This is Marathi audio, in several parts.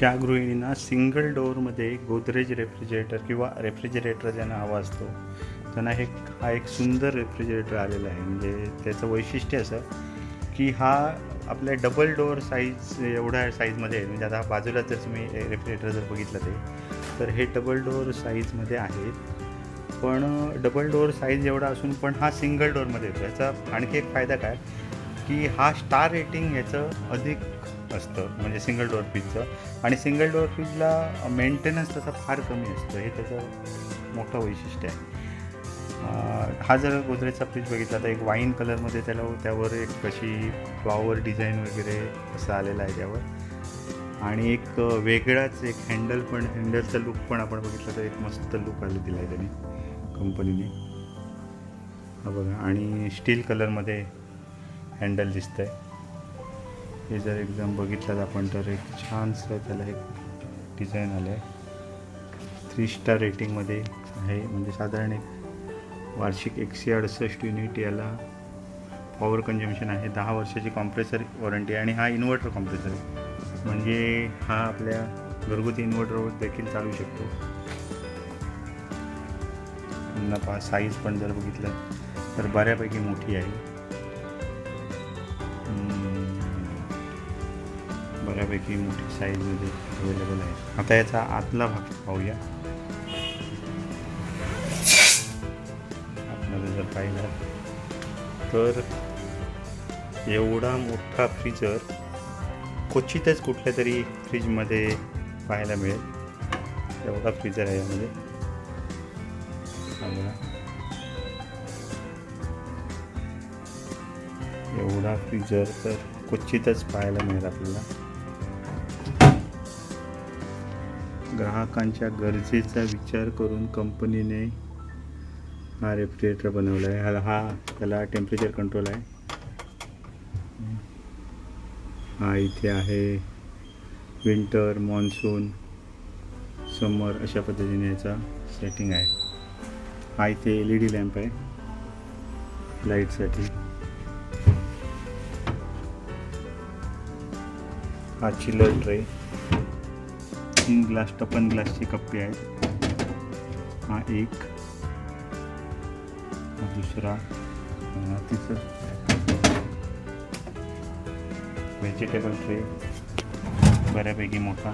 ज्या गृहिणींना सिंगल डोअरमध्ये गोदरेज रेफ्रिजरेटर किंवा रेफ्रिजरेटर ज्यांना हवा असतो त्यांना हे हा एक सुंदर रेफ्रिजरेटर आलेला आहे. म्हणजे त्याचं वैशिष्ट्य असं की हा आपल्या डबल डोअर साईज एवढ्या साईजमध्ये आहे. म्हणजे आता बाजूला जर तुम्ही रेफ्रिजरेटर जर बघितलं ते तर हे डबल डोअर साईजमध्ये आहेत पण डबल डोअर साईज एवढा असून पण हा सिंगल डोअरमध्ये येतो. याचा आणखी एक फायदा काय? की हा स्टार रेटिंग याचं अधिक असतं म्हणजे सिंगल डोअर फ्रीजचं आणि सिंगल डोअर फ्रीजला मेंटेनन्स त्याचा फार कमी असतं. हे त्याचं मोठं वैशिष्ट्य आहे. हा जर गोदरेजचा फ्रीज बघितला तर एक वाईन कलरमध्ये त्याला त्यावर एक कशी फ्लॉवर डिझाईन वगैरे असं आलेलं आहे त्यावर. आणि एक वेगळाच एक हँडल पण हँडलचा लुक पण आपण बघितलं तर एक मस्त लुक आलं दिला आहे त्याने कंपनीने हा बघा आणि स्टील कलरमध्ये हँडल दिसतं आहे हे जर एकदम बघितलं आपण तर एक छानसं त्याला एक डिझाईन आलं आहे थ्री स्टार रेटिंगमध्ये आहे. म्हणजे साधारण एक वार्षिक एकशे अडुसष्ट युनिट याला पॉवर कन्झम्शन आहे. दहा वर्षाची कॉम्प्रेसर वॉरंटी आणि हा इन्व्हर्टर कॉम्प्रेसर आहे. म्हणजे हा आपल्या घरगुती इन्व्हर्टरवर देखील चालू शकतो. पुन्हा पा साईज पण जर बघितलं तर बऱ्यापैकी मोठी आहे. बऱ्यापैकी मोठी साईजमध्ये अवेलेबल आहे. आता याचा आतला भाग पाहूया. आतमध्ये जर पाहिलं तर एवढा मोठा फ्रीजर क्वचितच कुठल्या तरी फ्रीजमध्ये पाहायला मिळेल. एवढा फ्रीजर आहे यामध्ये. एवढा फ्रीजर तर क्वचितच पाहायला मिळेल आपल्याला. ग्राहकांच्या गरजेचा विचार करून कंपनीने हा रेफ्रिजरेटर बनवला आहे हा हा त्याला टेम्परेचर कंट्रोल आहे. हा इथे आहे. विंटर मॉन्सून समर अशा पद्धतीने याचा सेटिंग आहे. हा इथे एल ई डी लॅम्प आहे लाईटसाठी हा चिलर ट्रे तीन ग्लास टपन ग्लासचे कप्पे आहेत. हा एक. दुसरा. तिसरा. व्हेजिटेबल ट्रे बऱ्यापैकी मोठा.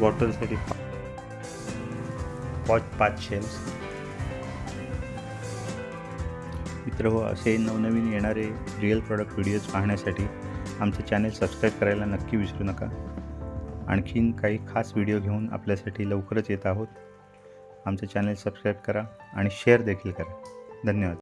बॉटलसाठी पाच पाच शेल्स मित्र हो असे नवनवीन येणारे रिअल प्रॉडक्ट व्हिडिओज पाहण्यासाठी आमचं चॅनेल सबस्क्राईब करायला नक्की विसरू नका. आणखीन काही खास व्हिडिओ घेऊन आपल्यासाठी लवकरच येत आहोत. आमचं चॅनेल सबस्क्राईब करा आणि शेअर देखील करा. धन्यवाद.